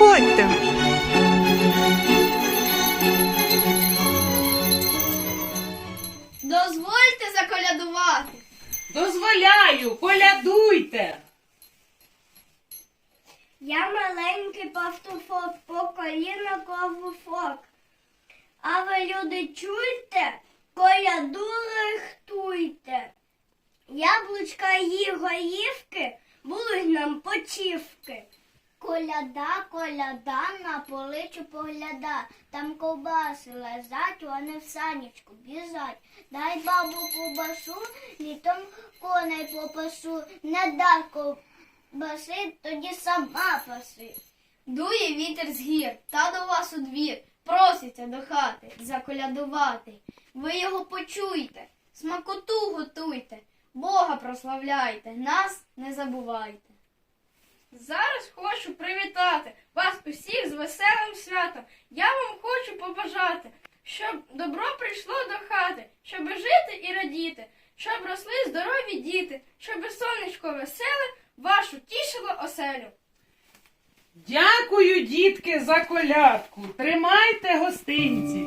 Заходьте. Дозвольте заколядувати. Дозволяю, колядуйте. Я маленький пастушок, по коліна ковушок. А ви, люди, чуйте, коляду рихтуйте. Яблучка і горішки будуть нам почівки. Коляда, коляда, на поличу погляда. Там ковбаси лежать, вони в санічку біжать. Дай бабу ковбасу, літом коней попасу. Не дай ковбаси, тоді сама паси. Дує вітер з гір та до вас у двір. Проситься до хати заколядувати. Ви його почуйте, смакоту готуйте, Бога прославляйте, нас не забувайте. Зараз хочу привітати вас усіх з веселим святом. Я вам хочу побажати, щоб добро прийшло до хати, щоб жити і радіти, щоб росли здорові діти, щоб сонечко веселе вашу тішило оселю. Дякую, дітки, за колядку. Тримайте гостинці.